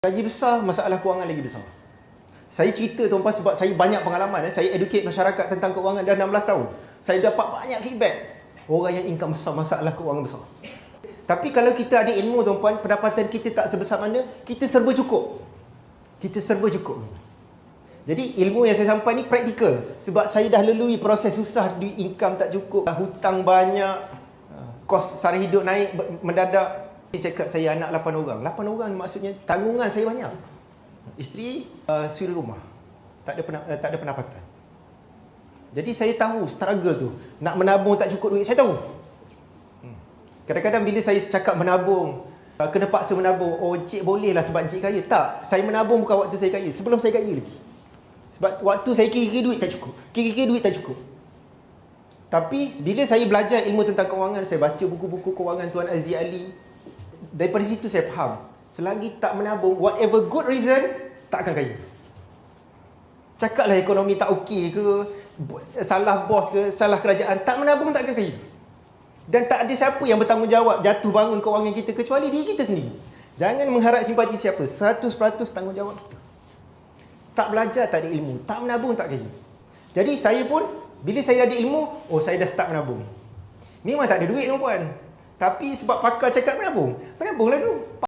Gaji besar, masalah kewangan lagi besar. Saya cerita tuan-puan sebab saya banyak pengalaman. Eh. Saya educate masyarakat tentang kewangan dah 16 tahun. Saya dapat banyak feedback. Orang yang income besar, masalah kewangan besar. Tapi kalau kita ada ilmu tuan-puan, pendapatan kita tak sebesar mana, kita serba cukup. Kita serba cukup. Jadi ilmu yang saya sampai ni praktikal. Sebab saya dah lalui proses susah, di income tak cukup, hutang banyak, kos sara hidup naik mendadak. Dia cakap saya anak 8 orang. 8 orang maksudnya tanggungan saya banyak. Isteri uh, suri rumah. Tak ada uh, tak ada pendapatan. Jadi saya tahu struggle tu. Nak menabung tak cukup duit, saya tahu. Hmm. Kadang-kadang bila saya cakap menabung, uh, kena paksa menabung. Oh, encik boleh lah sebab encik kaya. Tak, saya menabung bukan waktu saya kaya. Sebelum saya kaya lagi. Sebab waktu saya kira-kira duit tak cukup. Kira-kira duit tak cukup. Tapi bila saya belajar ilmu tentang kewangan, saya baca buku-buku kewangan Tuan Aziz Ali, daripada situ saya faham. Selagi tak menabung whatever good reason tak akan kaya. Cakaplah ekonomi tak okey ke salah bos ke salah kerajaan tak menabung tak akan kaya. Dan tak ada siapa yang bertanggungjawab jatuh bangun kewangan kita kecuali diri kita sendiri. Jangan mengharap simpati siapa. 100% tanggungjawab kita. Tak belajar tak ada ilmu. Tak menabung tak kaya. Jadi saya pun bila saya ada ilmu oh saya dah start menabung. Memang tak ada duit tuan-puan tapi sebab pakar cakap menabung, menabunglah dulu.